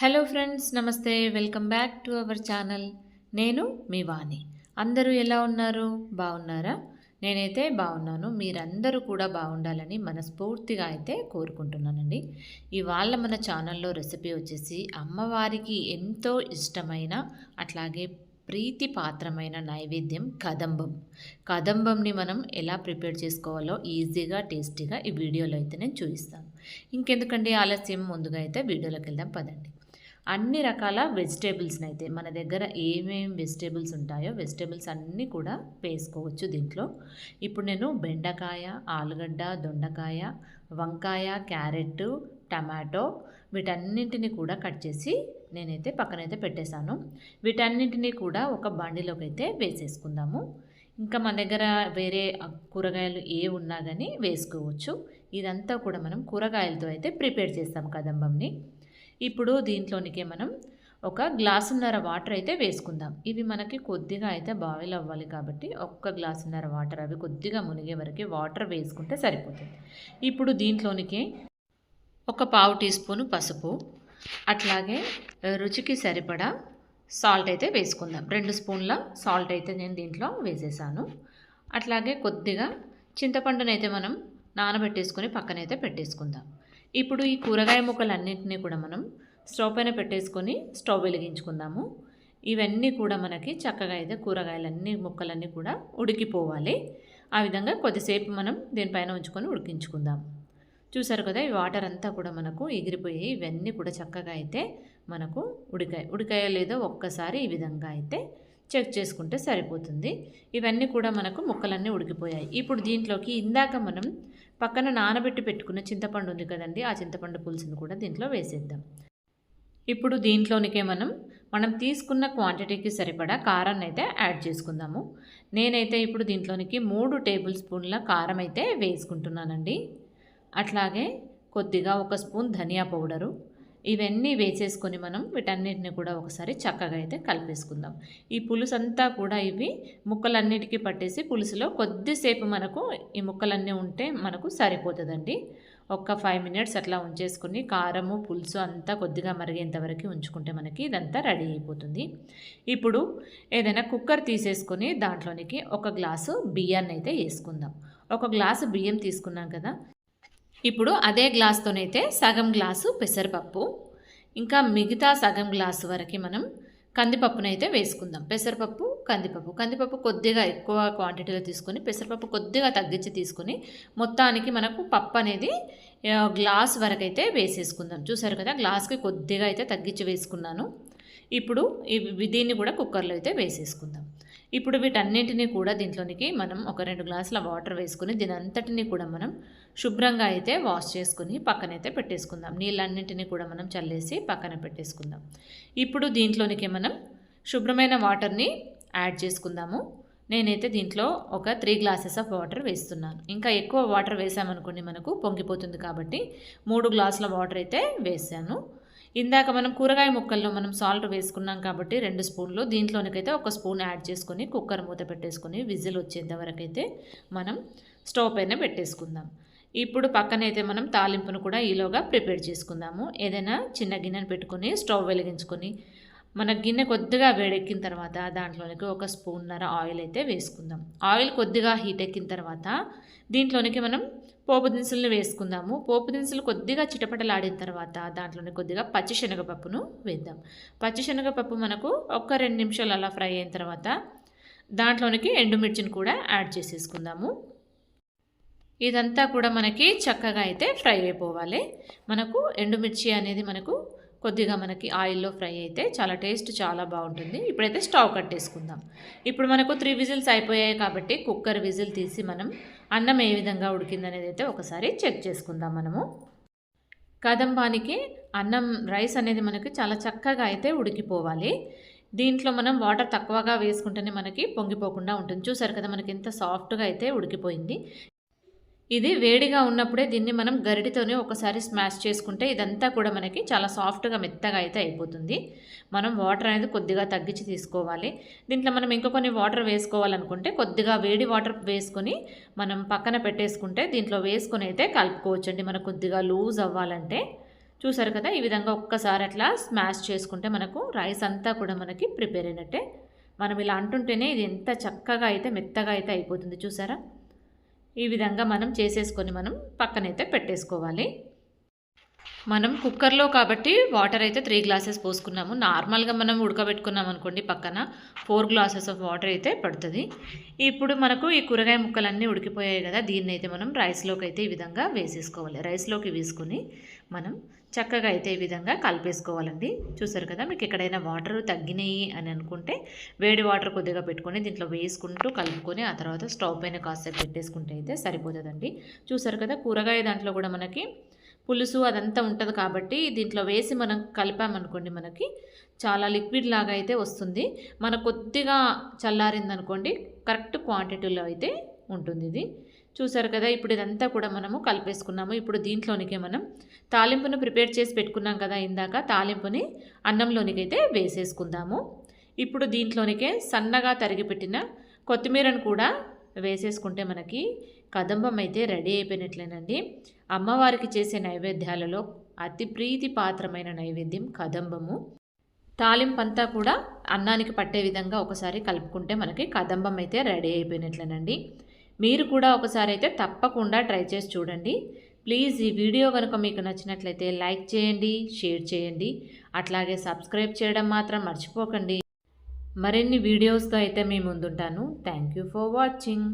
Hello friends నమస్తే welcome back to our channel నేను మీ వాణి. అందరూ ఎలా ఉన్నారు? బాగున్నారా నేనైతే బాగున్నాను మీరందరూ కూడా బాగుండాలని మనస్ఫూర్తిగా అయితే కోరుకుంటున్నానండి. ఇవాళ మన ఛానల్లో రెసిపీ వచ్చేసి అమ్మవారికి ఎంతో ఇష్టమైన అట్లాగే ప్రీతి పాత్రమైన నైవేద్యం కదంబం. కదంబంని మనం ఎలా ప్రిపేర్ చేసుకోవాలో ఈజీగా టేస్టీగా ఈ వీడియోలో అయితే నేను చూపిస్తాను. ఇంకెందుకండి ఆలస్యం? ముందుగా అయితే వీడియోలోకి వెళ్దాం పదండి. అన్ని రకాల వెజిటేబుల్స్ని అయితే మన దగ్గర ఏమేమి వెజిటేబుల్స్ ఉంటాయో వెజిటేబుల్స్ అన్నీ కూడా వేసుకోవచ్చు దీంట్లో. ఇప్పుడు నేను బెండకాయ ఆలుగడ్డ దొండకాయ వంకాయ క్యారెట్ టమాటో వీటన్నింటిని కూడా కట్ చేసి నేనైతే పక్కనైతే పెట్టేశాను. వీటన్నింటినీ కూడా ఒక బండిలోకి అయితే వేసేసుకుందాము. ఇంకా మన దగ్గర వేరే కూరగాయలు ఏ ఉన్నా కానీ వేసుకోవచ్చు. ఇదంతా కూడా మనం కూరగాయలతో అయితే ప్రిపేర్ చేస్తాము కదంబంని ఇప్పుడు దీంట్లోనికి మనం ఒక గ్లాసున్నర వాటర్ అయితే వేసుకుందాం. ఇవి మనకి కొద్దిగా అయితే బాయిల్ అవ్వాలి కాబట్టి ఒక్క గ్లాసున్నర వాటర్ అవి కొద్దిగా మునిగే వరకు వాటర్ వేసుకుంటే సరిపోతుంది. ఇప్పుడు దీంట్లోనికి ఒక పావు టీ స్పూను పసుపు అట్లాగే రుచికి సరిపడా సాల్ట్ అయితే వేసుకుందాం. రెండు స్పూన్ల సాల్ట్ అయితే నేను దీంట్లో వేసేసాను. అట్లాగే కొద్దిగా చింతపండునైతే మనం నానబెట్టేసుకొని పక్కనైతే పెట్టేసుకుందాం. ఇప్పుడు ఈ కూరగాయ ముక్కలన్నింటినీ కూడా మనం స్టవ్ పైన పెట్టేసుకొని స్టవ్ వెలిగించుకుందాము. ఇవన్నీ కూడా మనకి చక్కగా అయితే కూరగాయలన్నీ ముక్కలన్నీ కూడా ఉడికిపోవాలి. ఆ విధంగా కొద్దిసేపు మనం దీనిపైన ఉంచుకొని ఉడికించుకుందాం. చూసారు కదా ఈ వాటర్ అంతా కూడా మనకు ఎగిరిపోయి ఇవన్నీ కూడా చక్కగా అయితే మనకు ఉడికాయ ఉడికాయ లేదో ఒక్కసారి ఈ విధంగా అయితే చెక్ చేసుకుంటే సరిపోతుంది. ఇవన్నీ కూడా మనకు ముక్కలన్నీ ఉడికిపోయాయి. ఇప్పుడు దీంట్లోకి ఇందాక మనం పక్కన నానబెట్టి పెట్టుకున్న చింతపండు ఉంది కదండి ఆ చింతపండు పులుసును కూడా దీంట్లో వేసేద్దాం. ఇప్పుడు దీంట్లోనికే మనం మనం తీసుకున్న క్వాంటిటీకి సరిపడా కారాన్ని అయితే యాడ్ చేసుకుందాము. నేనైతే ఇప్పుడు దీంట్లోనికి మూడు టేబుల్ స్పూన్ల కారం అయితే వేసుకుంటున్నానండి. అట్లాగే కొద్దిగా ఒక స్పూన్ ధనియా పౌడరు ఇవన్నీ వేసేసుకొని మనం వీటన్నిటిని కూడా ఒకసారి చక్కగా అయితే కలిపేసుకుందాం. ఈ పులుసు అంతా కూడా ఇవి ముక్కలన్నిటికీ పట్టేసి పులుసులో కొద్దిసేపు మనకు ఈ ముక్కలన్నీ ఉంటే మనకు సరిపోతుందండి. ఒక్క ఫైవ్ మినిట్స్ అట్లా ఉంచేసుకుని కారము పులుసు అంతా కొద్దిగా మరిగేంతవరకు ఉంచుకుంటే మనకి ఇదంతా రెడీ అయిపోతుంది. ఇప్పుడు ఏదైనా కుక్కర్ తీసేసుకొని దాంట్లోనికి ఒక గ్లాసు బియ్యాన్ని అయితే వేసుకుందాం. ఒక గ్లాసు బియ్యం తీసుకున్నాం కదా ఇప్పుడు అదే గ్లాస్తోనైతే సగం గ్లాసు పెసరపప్పు. ఇంకా మిగతా సగం గ్లాసు వరకు మనం కందిపప్పునైతే వేసుకుందాం. పెసరపప్పు కందిపప్పు. కందిపప్పు కొద్దిగా ఎక్కువ క్వాంటిటీలో తీసుకొని పెసరపప్పు కొద్దిగా తగ్గించి తీసుకొని మొత్తానికి మనకు పప్పు అనేది గ్లాస్ వరకు అయితే వేసేసుకుందాం. చూసారు కదా గ్లాస్కి కొద్దిగా అయితే తగ్గించి వేసుకున్నాను. ఇప్పుడు దీన్ని కూడా కుక్కర్లో అయితే వేసేసుకుందాం. ఇప్పుడు వీటన్నింటినీ కూడా దీంట్లోనికి మనం ఒక రెండు గ్లాసుల వాటర్ వేసుకుని దీని కూడా మనం శుభ్రంగా అయితే వాష్ చేసుకుని పక్కనైతే పెట్టేసుకుందాం. నీళ్ళన్నింటినీ కూడా మనం చల్లేసి పక్కన పెట్టేసుకుందాం. ఇప్పుడు దీంట్లోనికి మనం శుభ్రమైన వాటర్ని యాడ్ చేసుకుందాము. నేనైతే దీంట్లో ఒక త్రీ గ్లాసెస్ ఆఫ్ వాటర్ వేస్తున్నాను. ఇంకా ఎక్కువ వాటర్ వేసామనుకోండి మనకు పొంగిపోతుంది కాబట్టి మూడు గ్లాసుల వాటర్ అయితే వేసాను. ఇందాక మనం కూరగాయ ముక్కల్లో మనం సాల్ట్ వేసుకున్నాం కాబట్టి రెండు స్పూన్లు. దీంట్లోనికైతే ఒక స్పూన్ యాడ్ చేసుకొని కుక్కర్ మూత పెట్టేసుకొని విజిల్ వచ్చేంత వరకైతే మనం స్టవ్ పైన పెట్టేసుకుందాం. ఇప్పుడు పక్కనైతే మనం తాలింపును కూడా ఈలోగా ప్రిపేర్ చేసుకుందాము. ఏదైనా చిన్న గిన్నెను పెట్టుకొని స్టవ్ వెలిగించుకొని మన గిన్నె కొద్దిగా వేడెక్కిన తర్వాత దాంట్లోనికి ఒక స్పూన్నర ఆయిల్ అయితే వేసుకుందాం. ఆయిల్ కొద్దిగా హీట్ ఎక్కిన తర్వాత దీంట్లోనికి మనం పోపు దినుసులను వేసుకుందాము. పోపు దినుసులు కొద్దిగా చిటపటలాడిన తర్వాత దాంట్లోనే కొద్దిగా పచ్చిశనగపప్పును వేద్దాం. పచ్చిశనగపప్పు మనకు ఒక రెండు నిమిషాలు అలా ఫ్రై అయిన తర్వాత దాంట్లోనికి ఎండుమిర్చిని కూడా యాడ్ చేసేసుకుందాము. ఇదంతా కూడా మనకి చక్కగా అయితే ఫ్రై అయిపోవాలి. మనకు ఎండుమిర్చి అనేది మనకు కొద్దిగా మనకి ఆయిల్లో ఫ్రై అయితే చాలా టేస్ట్ చాలా బాగుంటుంది. ఇప్పుడైతే స్టవ్ కట్టేసుకుందాం ఇప్పుడు మనకు త్రీ విజిల్స్ అయిపోయాయి కాబట్టి కుక్కర్ విజిల్ తీసి మనం అన్నం ఏ విధంగా ఉడికిందనేది అయితే ఒకసారి చెక్ చేసుకుందాం మనము. కదంబానికి అన్నం రైస్ అనేది మనకి చాలా చక్కగా అయితే ఉడికిపోవాలి. దీంట్లో మనం వాటర్ తక్కువగా వేసుకుంటేనే మనకి పొంగిపోకుండా ఉంటుంది. చూసారు కదా మనకి ఎంత సాఫ్ట్గా అయితే ఉడికిపోయింది. ఇది వేడిగా ఉన్నప్పుడే దీన్ని మనం గరిటితోనే ఒకసారి స్మాష్ చేసుకుంటే ఇదంతా కూడా మనకి చాలా సాఫ్ట్గా మెత్తగా అయితే అయిపోతుంది. మనం వాటర్ అనేది కొద్దిగా తగ్గించి తీసుకోవాలి. దీంట్లో మనం ఇంకా కొన్ని వాటర్ వేసుకోవాలనుకుంటే కొద్దిగా వేడి వాటర్ వేసుకొని మనం పక్కన పెట్టేసుకుంటే దీంట్లో వేసుకొని అయితే కలుపుకోవచ్చండి. మనకు కొద్దిగా లూజ్ అవ్వాలంటే. చూసారు కదా ఈ విధంగా ఒక్కసారి అట్లా స్మాష్ చేసుకుంటే మనకు రైస్ అంతా కూడా మనకి ప్రిపేర్ అయినట్టే. మనం ఇలా అంటుంటేనే ఇది ఎంత చక్కగా అయితే మెత్తగా అయితే అయిపోతుంది. చూసారా? ఈ విధంగా మనం చేసేసుకొని మనం పక్కనైతే పెట్టేసుకోవాలి. మనం కుక్కర్లో కాబట్టి వాటర్ అయితే త్రీ గ్లాసెస్ పోసుకున్నాము. నార్మల్గా మనం ఉడకబెట్టుకున్నాం అనుకోండి పక్కన. ఫోర్ గ్లాసెస్ ఆఫ్ వాటర్ అయితే పడుతుంది. ఇప్పుడు మనకు ఈ కూరగాయ ముక్కలన్నీ ఉడికిపోయాయి కదా దీన్ని అయితే మనం రైస్లోకి అయితే ఈ విధంగా వేసేసుకోవాలి. రైస్లోకి వేసుకొని మనం చక్కగా అయితే ఈ విధంగా కలిపేసుకోవాలండి. చూసారు కదా మీకు ఎక్కడైనా వాటర్ తగ్గినాయి అని అనుకుంటే వేడి వాటర్ కొద్దిగా పెట్టుకొని దీంట్లో వేసుకుంటూ కలుపుకొని ఆ తర్వాత స్టవ్ పైన కాసేపు పెట్టేసుకుంటే అయితే సరిపోతుందండి. చూసారు కదా కూరగాయ దాంట్లో కూడా మనకి పులుసు అదంతా ఉంటుంది కాబట్టి దీంట్లో వేసి మనం కలిపామనుకోండి మనకి చాలా లిక్విడ్ లాగా అయితే వస్తుంది. మన కొద్దిగా చల్లారిందనుకోండి కరెక్ట్ క్వాంటిటీలో అయితే ఉంటుంది ఇది. చూసారు కదా ఇప్పుడు ఇదంతా కూడా మనము కలిపేసుకున్నాము. ఇప్పుడు దీంట్లోనికే మనం తాలింపును ప్రిపేర్ చేసి పెట్టుకున్నాం కదా ఇందాక తాలింపుని అన్నంలోనికైతే వేసేసుకుందాము. ఇప్పుడు దీంట్లోనికే సన్నగా తరిగిపెట్టిన కొత్తిమీరను కూడా వేసేసుకుంటే మనకి కదంబం అయితే రెడీ అయిపోయినట్లేనండి. అమ్మవారికి చేసే నైవేద్యాలలో అతి ప్రీతి పాత్రమైన నైవేద్యం కదంబము. తాలింపంతా కూడా అన్నానికి పట్టే విధంగా ఒకసారి కలుపుకుంటే మనకి కదంబం అయితే రెడీ అయిపోయినట్లేనండి. మీరు కూడా ఒకసారి అయితే తప్పకుండా ట్రై చేసి చూడండి. ప్లీజ్ ఈ వీడియో కనుక మీకు నచ్చినట్లయితే లైక్ చేయండి షేర్ చేయండి. అట్లాగే సబ్స్క్రైబ్ చేయడం మాత్రం మర్చిపోకండి. మరిన్ని వీడియోస్తో అయితే మీ ముందుంటాను. Thank you for watching.